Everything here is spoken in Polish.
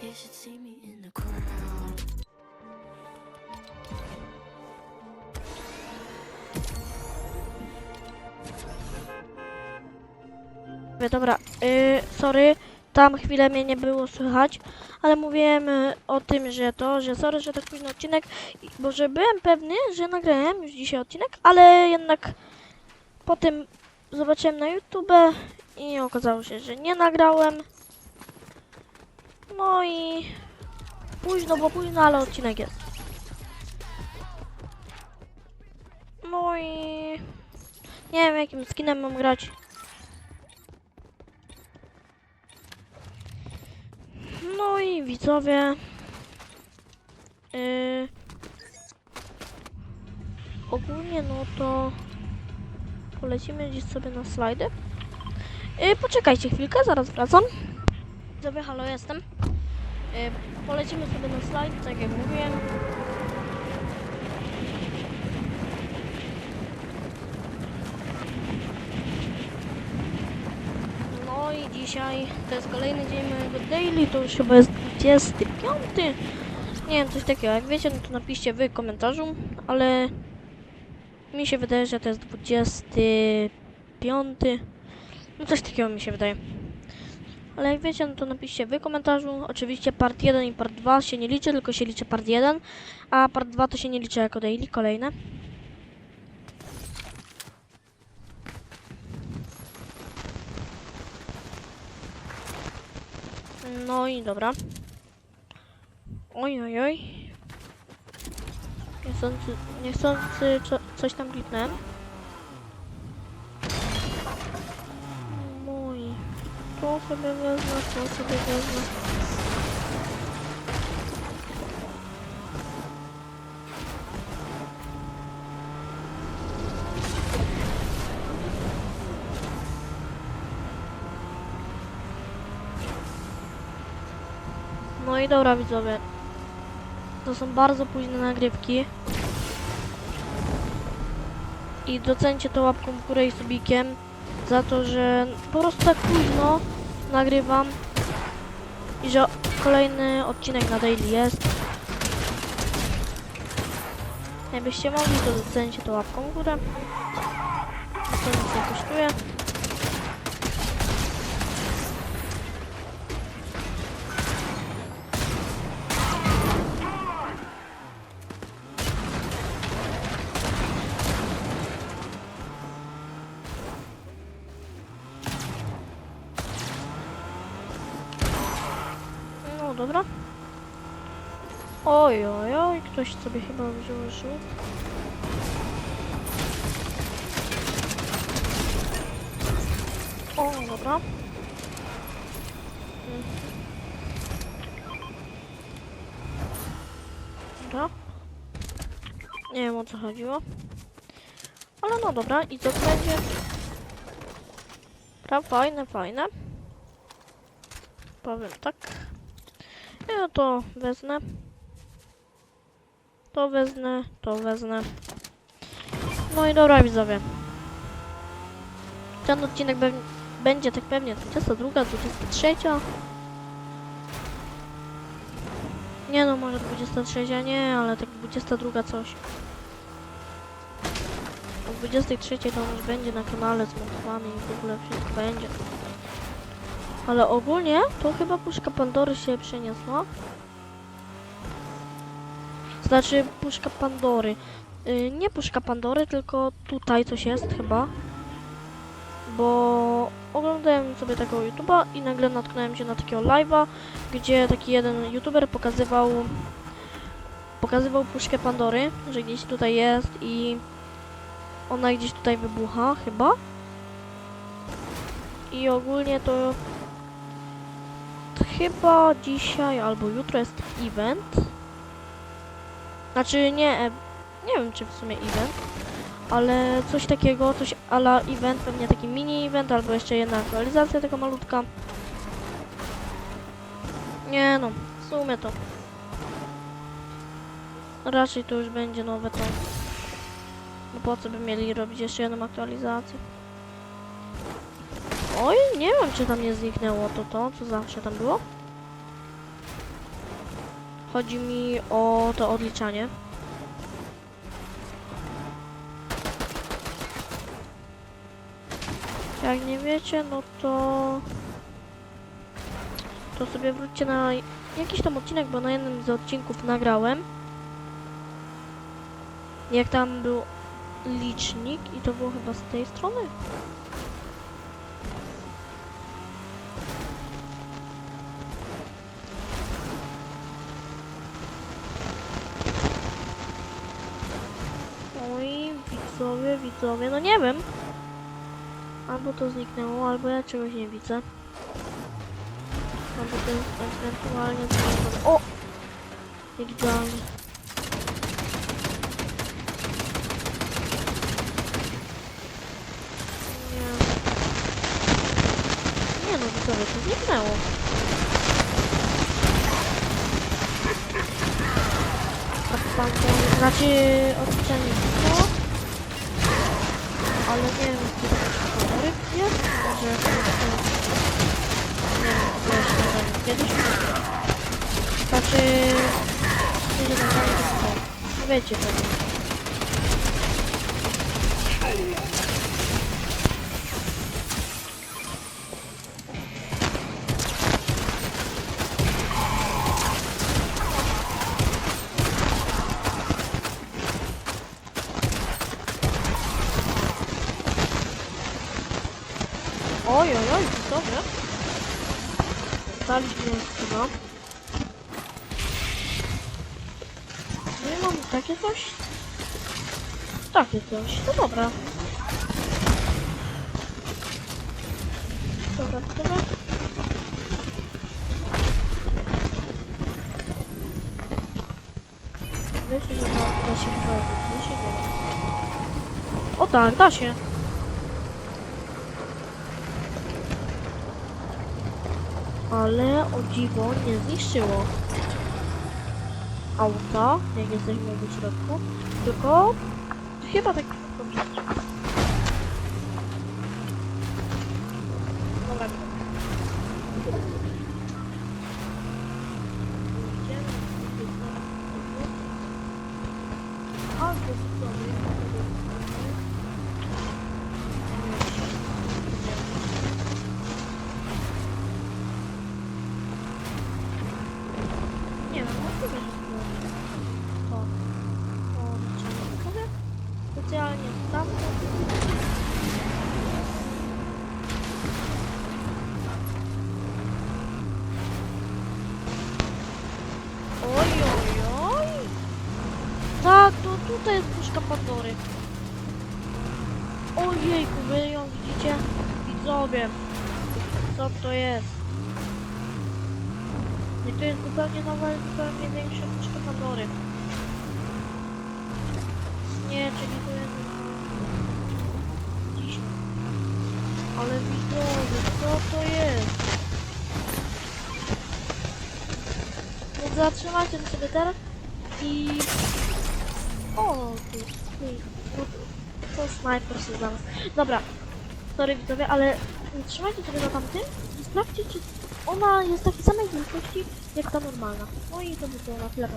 should see me in the crowd. Dobra, yy, sorry, tam chwilę mnie nie było słychać, ale mówiłem y, o tym, że to, że sorry, że tak późno odcinek, bo że byłem pewny, że nagrałem już dzisiaj odcinek, ale jednak potem zobaczyłem na YouTube i okazało się, że nie nagrałem. No i późno, bo późno, ale odcinek jest. No i nie wiem jakim skinem mam grać. No i widzowie. Yy, ogólnie no to polecimy gdzieś sobie na slajdy. Yy, poczekajcie chwilkę, zaraz wracam. Widzowie, halo, jestem. Yy, polecimy sobie na slajdy, tak jak mówiłem. No i dzisiaj to jest kolejny dzień mojego daily, to już chyba jest 25. Nie wiem, coś takiego. Jak wiecie, no to napiszcie wy w komentarzu, ale mi się wydaje, że to jest 25. No coś takiego mi się wydaje. Ale jak wiecie, no to napiszcie wy w komentarzu. Oczywiście part 1 i part 2 się nie liczy, tylko się liczy part 1, a part 2 to się nie liczy jako daily, kolejne. No i dobra. Oj, oj, oj. Niechcący, niechcący co, coś tam kliknąłem. Mój. To sobie wezmę, to sobie wezmę. No i dobra widzowie. To są bardzo późne nagrywki. I docencie to łapką w górę i subikiem za to, że po prostu tak późno nagrywam i że kolejny odcinek na daily jest. Jakbyście mogli, to docencie to łapką w górę. To nic nie kosztuje. Dobra. Oj, oj, oj, ktoś sobie chyba wziął. O, dobra. Dobra. Nie wiem o co chodziło. Ale no dobra, i to będzie? Dobra, fajne, fajne. Powiem tak. Ja to wezmę. To wezmę, to wezmę. No i dobra widzowie. Ten odcinek będzie tak pewnie 22, 23. Nie no, może 23 nie, ale tak 22 coś. O 23 to już będzie na kanale zmontowany i w ogóle wszystko będzie. Ale ogólnie to chyba puszka Pandory się przeniosła. Znaczy puszka Pandory. Yy, nie puszka Pandory, tylko tutaj coś jest chyba. Bo oglądałem sobie takiego YouTube'a i nagle natknąłem się na takiego live'a, gdzie taki jeden YouTuber pokazywał pokazywał puszkę Pandory, że gdzieś tutaj jest i ona gdzieś tutaj wybucha chyba. I ogólnie to chyba dzisiaj albo jutro jest event. Znaczy nie, e, nie wiem czy w sumie event, ale coś takiego, coś ala event, pewnie taki mini event albo jeszcze jedna aktualizacja tego malutka. Nie no, w sumie to. Raczej to już będzie nowe to. No po co by mieli robić jeszcze jedną aktualizację? Oj, nie wiem czy tam nie zniknęło to to, co zawsze tam było. Chodzi mi o to odliczanie. Jak nie wiecie, no to... To sobie wróćcie na jakiś tam odcinek, bo na jednym z odcinków nagrałem. Jak tam był licznik i to było chyba z tej strony. Oj, widzowie, widzowie, no nie wiem. Albo to zniknęło, albo ja czegoś nie widzę. Albo to jest ewentualnie zniknęło. O! Idealnie. Nie. Nie no, widzowie, to zniknęło. To znaczy odliczenie zniknęło. Ale nie wiem, czy to jest, może to jest... Nie wiem, to jeszcze nie kiedyś. Znaczy... Nie wiem, to co. No wiecie pewnie. Dobrze. Daliśmy chyba. No i mam takie coś. Takie coś, no dobra. Dobra, dobra. Myślę, że da, się nie da. O tak, da się. Ale o dziwo nie zniszczyło auta, jak jesteśmy w środku, tylko chyba tak dobrze. Tutaj jest puszka Pandory. Ojejku, wy ją widzicie? Widzowie. Co to jest? I to jest zupełnie nowa, zupełnie większa puszka Pandory. Nie, czyli to jest... Ale widzowie, co to jest? Więc zatrzymajcie sobie teraz i... O, jest... tu- To snajper się znalazł. Dobra, sorry widzowie, ale trzymajcie sobie na tamtym i sprawdźcie, czy ona jest takiej samej wielkości jak ta normalna. No i to by było na tyle.